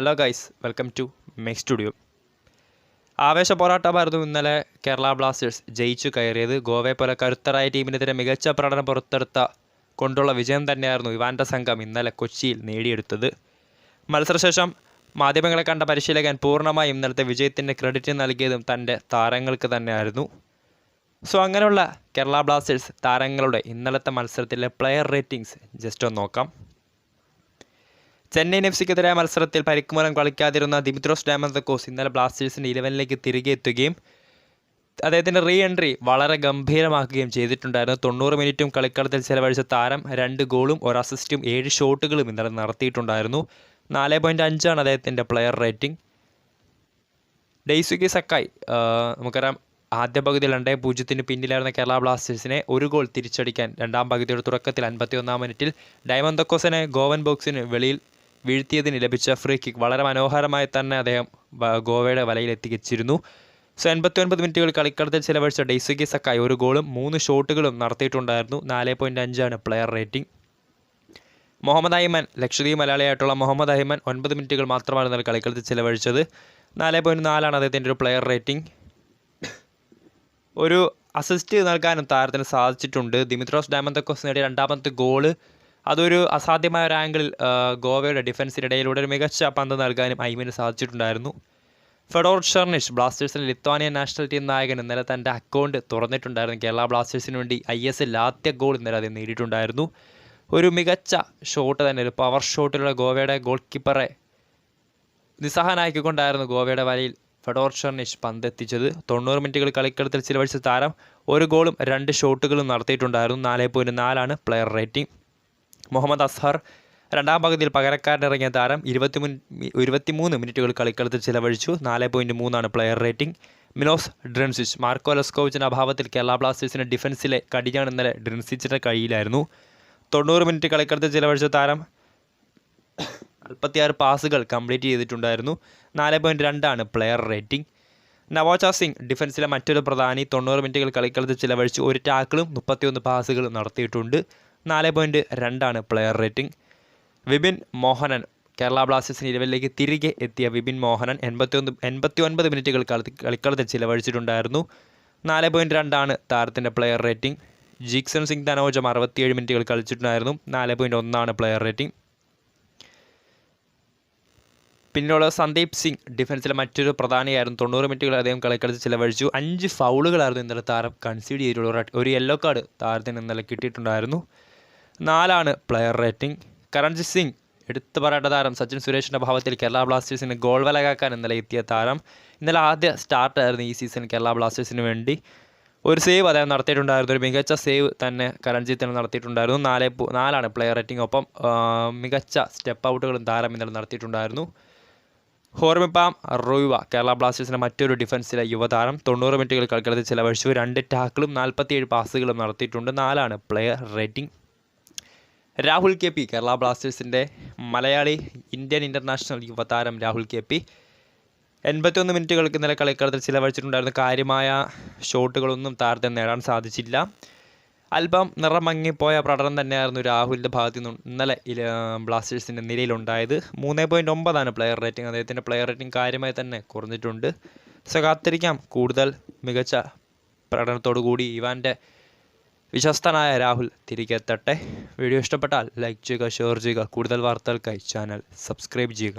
Hello guys welcome to mech studio ആവേശ പോരാട്ടമായിരുന്നു ഇന്നലെ കേരള ബ്ലാസ്റ്റേഴ്സ് ജയിച്ചു കയറിയത്. ഗോവയെ പോലെ കരുത്തരായ ടീമിനെതിരെ മികച്ച പ്രകടനം പുറത്തെടുത്ത കൊണ്ടുള്ള വിജയം തന്നെയായിരുന്നു ഇവാന്റെ സംഘം ഇന്നലെ കൊച്ചിയിൽ നേടിയെടുത്തത്. മത്സരശേഷം മാധ്യമങ്ങളെ കണ്ട പരിശീലകൻ പൂർണമായും ഇന്നലത്തെ വിജയത്തിന്റെ ക്രെഡിറ്റ് നൽകിയതും തന്റെ താരങ്ങൾക്ക് തന്നെയായിരുന്നു. സോ അങ്ങനെയുള്ള കേരള ബ്ലാസ്റ്റേഴ്സ് താരങ്ങളുടെ ഇന്നലത്തെ മത്സരത്തിലെ പ്ലെയർ റേറ്റിംഗ്സ് ജസ്റ്റ് ഒന്ന് നോക്കാം. ചെന്നൈയിൻ എഫ് സിക്കെതിരായ മത്സരത്തിൽ പരിക്കുമൂലം കളിക്കാതിരുന്ന ദിമിത്രോസ് ഡാമന്തക്കോസ് ഇന്നലെ ബ്ലാസ്റ്റേഴ്സിന്റെ ഇലവനിലേക്ക് തിരികെ എത്തുകയും അദ്ദേഹത്തിന്റെ റീ എൻട്രി വളരെ ഗംഭീരമാക്കുകയും ചെയ്തിട്ടുണ്ടായിരുന്നു. തൊണ്ണൂറ് മിനിറ്റും കളിക്കളത്തിൽ ചെലവഴിച്ച താരം രണ്ട് ഗോളും ഒരു അസിസ്റ്റും ഏഴ് ഷോട്ടുകളും ഇന്നലെ നടത്തിയിട്ടുണ്ടായിരുന്നു. നാല് പോയിന്റ് അഞ്ചാണ് അദ്ദേഹത്തിന്റെ പ്ലെയർ റേറ്റിംഗ് ഡെയ്സുകി സക്കായ് നമുക്കറിയാം ആദ്യ പകുതിയിൽ രണ്ടേ പൂജ്യത്തിന് പിന്നിലായിരുന്ന കേരള ബ്ലാസ്റ്റേഴ്സിനെ ഒരു ഗോൾ തിരിച്ചടിക്കാൻ രണ്ടാം പകുതിയുടെ തുടക്കത്തിൽ അൻപത്തി ഒന്നാം മിനിറ്റിൽ ഡയമന്തക്കോസിനെ ഗോവൻ ബോക്സിന് വെളിയിൽ വീഴ്ത്തിയതിന് ലഭിച്ച ഫ്രീ കിക്ക് വളരെ മനോഹരമായി തന്നെ അദ്ദേഹം ഗോവയുടെ വലയിൽ എത്തിച്ചിരുന്നു സോ എൺപത്തി ഒൻപത് മിനിറ്റുകൾ കളിക്കളത്തിൽ ചിലവഴിച്ച ഡെയ്സുകി സക്കായ് ഒരു ഗോളും മൂന്ന് ഷോട്ടുകളും നടത്തിയിട്ടുണ്ടായിരുന്നു. നാല് പോയിന്റ് അഞ്ചാണ് പ്ലെയർ റേറ്റിംഗ് മുഹമ്മദ് അഹിമൻ ലക്ഷദ്വീപ് മലയാളിയായിട്ടുള്ള മുഹമ്മദ് അഹിമൻ ഒൻപത് മിനിറ്റുകൾ മാത്രമാണ് ഇന്നലെ കളിക്കളത്തിൽ ചിലവഴിച്ചത്. നാല് പോയിന്റ് നാലാണ് അദ്ദേഹത്തിന്റെ ഒരു പ്ലെയർ റേറ്റിംഗ് ഒരു അസിസ്റ്റ് നൽകാനും താരത്തിന് സാധിച്ചിട്ടുണ്ട്. ദിമിത്രോസ് ഡാമന്തക്കോസ് നേടിയ രണ്ടാമത്തെ ഗോൾ അതൊരു അസാധ്യമായ ഒരു ആംഗിളിൽ ഗോവയുടെ ഡിഫൻസിനിടയിലൂടെ ഒരു മികച്ച പന്ത് നൽകാനും ഐമിന് സാധിച്ചിട്ടുണ്ടായിരുന്നു. ഫെഡോർ ഷെർണിഷ് ബ്ലാസ്റ്റേഴ്സിന് ലിത്വാനിയൻ നാഷണൽ ടീം നായകൻ ഇന്നലെ തന്റെ അക്കൗണ്ട് തുറന്നിട്ടുണ്ടായിരുന്നു. കേരള ബ്ലാസ്റ്റേഴ്സിന് വേണ്ടി ഐ എസ് എൽ ആദ്യ ഗോൾ ഇന്നലെ അത് നേടിയിട്ടുണ്ടായിരുന്നു. ഒരു മികച്ച ഷോട്ട് തന്നെ ഒരു പവർ ഷോട്ടിലൂടെ ഗോവയുടെ ഗോൾ കീപ്പറെ നിസ്സഹനാക്കിക്കൊണ്ടായിരുന്നു ഗോവയുടെ വലയിൽ ഫെഡോർ ഷെർണിഷ് പന്തെത്തിച്ചത്. തൊണ്ണൂറ് മിനിറ്റുകൾ കളിക്കളത്തിൽ ചിലവഴിച്ച താരം ഒരു ഗോളും രണ്ട് ഷോട്ടുകളും നടത്തിയിട്ടുണ്ടായിരുന്നു. നാല് പോയിന്റ് നാലാണ് പ്ലെയർ റേറ്റിംഗ് മുഹമ്മദ് അസ്ഹർ രണ്ടാം പകുതിയിൽ പകരക്കാരനിറങ്ങിയ താരം ഇരുപത്തി ഇരുപത്തിമൂന്ന് മിനിറ്റുകൾ കളിക്കളത്തിൽ ചിലവഴിച്ചു. നാല് പോയിന്റ് മൂന്നാണ് player rating Milos Drincic Marko ലെസ്കോവിച്ചിന്റെ അഭാവത്തിൽ കേരള ബ്ലാസ്റ്റേഴ്സിന്റെ ഡിഫൻസിലെ കടിയാണ് ഇന്നലെ ഡ്രിൻസിച്ചിന്റെ കയ്യിലായിരുന്നു. തൊണ്ണൂറ് മിനിറ്റ് കളിക്കളത്തിൽ ചിലവഴിച്ച താരം നാൽപ്പത്തിയാറ് പാസുകൾ കംപ്ലീറ്റ് ചെയ്തിട്ടുണ്ടായിരുന്നു. നാല് പോയിന്റ് രണ്ടാണ് പ്ലെയർ റേറ്റിംഗ് നവോച്ച സിംഗ് ഡിഫൻസിലെ മറ്റൊരു പ്രധാനി തൊണ്ണൂറ് മിനിറ്റുകൾ കളിക്കളത്തിൽ ചിലവഴിച്ച് ഒരു ടാക്കിളും മുപ്പത്തിയൊന്ന് പാസുകളും നടത്തിയിട്ടുണ്ട്. നാല് പോയിന്റ് രണ്ടാണ് പ്ലെയർ റേറ്റിംഗ് വിപിൻ മോഹനൻ കേരള ബ്ലാസ്റ്റേഴ്സിന് ഇലവനിലേക്ക് തിരികെ എത്തിയ വിപിൻ മോഹനൻ എൺപത്തിയൊന്ന് എൺപത്തി ഒൻപത് മിനിറ്റുകൾ കളി കളിക്കളത്തിൽ ചിലവഴിച്ചിട്ടുണ്ടായിരുന്നു. നാല് പോയിന്റ് രണ്ടാണ് താരത്തിന്റെ പ്ലെയർ റേറ്റിംഗ് ജിക്സൺ സിംഗ് ധനോജം അറുപത്തിയേഴ് മിനിറ്റുകൾ കളിച്ചിട്ടുണ്ടായിരുന്നു. നാല് പോയിന്റ് ഒന്നാണ് പ്ലെയർ റേറ്റിംഗ് പിന്നെയുള്ള സന്ദീപ് സിംഗ് ഡിഫൻസിലെ മറ്റൊരു പ്രധാനിയായിരുന്നു. തൊണ്ണൂറ് മിനിറ്റുകൾ അദ്ദേഹം കളിക്കളിച്ച് ചിലവഴിച്ചു. അഞ്ച് ഫൗളുകളായിരുന്നു ഇന്നലെ താരം കൺസീഡ് ചെയ്തിട്ടുള്ള ഒരു യെല്ലോ കാർഡ് താരത്തിന് ഇന്നലെ കിട്ടിയിട്ടുണ്ടായിരുന്നു. നാലാണ് പ്ലെയർ റേറ്റിംഗ് കരൺജിത് സിംഗ് എടുത്തു പറയേണ്ട താരം സച്ചിൻ സുരേഷിന്റെ ഭാവത്തിൽ കേരള ബ്ലാസ്റ്റേഴ്സിന് ഗോൾ വലകാക്കാൻ ഇന്നലെ എത്തിയ താരം. ഇന്നലെ ആദ്യ സ്റ്റാർട്ടായിരുന്നു ഈ സീസൺ കേരള ബ്ലാസ്റ്റേഴ്സിന് വേണ്ടി. ഒരു സേവ് അദ്ദേഹം നടത്തിയിട്ടുണ്ടായിരുന്നു. ഒരു മികച്ച സേവ് തന്നെ കരൺജിത്തിന് നടത്തിയിട്ടുണ്ടായിരുന്നു. നാല് നാലാണ് പ്ലെയർ റേറ്റിംഗ് ഒപ്പം മികച്ച സ്റ്റെപ്പ് ഔട്ടുകളും താരം ഇന്നലെ നടത്തിയിട്ടുണ്ടായിരുന്നു. ഹോർമിപ്പാം റോയുവ കേരള ബ്ലാസ്റ്റേഴ്സിന്റെ മറ്റൊരു ഡിഫൻസിലെ യുവതാരം. തൊണ്ണൂറ് മിനിറ്റുകൾ കളിക്കളത്തിൽ ചിലവഴിച്ചു. രണ്ട് ടാക്കിളും നാൽപ്പത്തിയേഴ് പാസുകളും നടത്തിയിട്ടുണ്ട്. നാലാണ് player rating Rahul K P Kerala ബ്ലാസ്റ്റേഴ്സിന്റെ മലയാളി ഇന്ത്യൻ ഇന്റർനാഷണൽ യുവതാരം രാഹുൽ കെ പി. എൺപത്തിയൊന്ന് മിനിറ്റുകൾക്ക് ഇന്നലെ കളിക്കളത്തിൽ ചിലവഴിച്ചിട്ടുണ്ടായിരുന്ന കാര്യമായ ഷോട്ടുകളൊന്നും താരത്തെ നേടാൻ സാധിച്ചില്ല. അല്പം നിറം മങ്ങിപ്പോയ പ്രകടനം തന്നെയായിരുന്നു രാഹുലിന്റെ ഭാഗത്തു നിന്നും ഇന്നലെ ബ്ലാസ്റ്റേഴ്സിന്റെ നിലയിലുണ്ടായത്. മൂന്ന് പോയിന്റ് ഒമ്പതാണ് പ്ലെയർ റേറ്റിംഗ്. അദ്ദേഹത്തിന്റെ പ്ലെയർ റേറ്റിംഗ് കാര്യമായി തന്നെ കുറഞ്ഞിട്ടുണ്ട്. സോ കാത്തിരിക്കാം. കൂടുതൽ മികച്ച പ്രകടനത്തോടു കൂടി ഇവാന്റെ വിശ്വസ്തനായ രാഹുൽ തിരികെ എത്തട്ടെ. വീഡിയോ ഇഷ്ടപ്പെട്ടാൽ ലൈക്ക് ചെയ്യുക ഷെയർ ചെയ്യുക. കൂടുതൽ വാർത്തകൾക്കായി ചാനൽ സബ്സ്ക്രൈബ് ചെയ്യുക.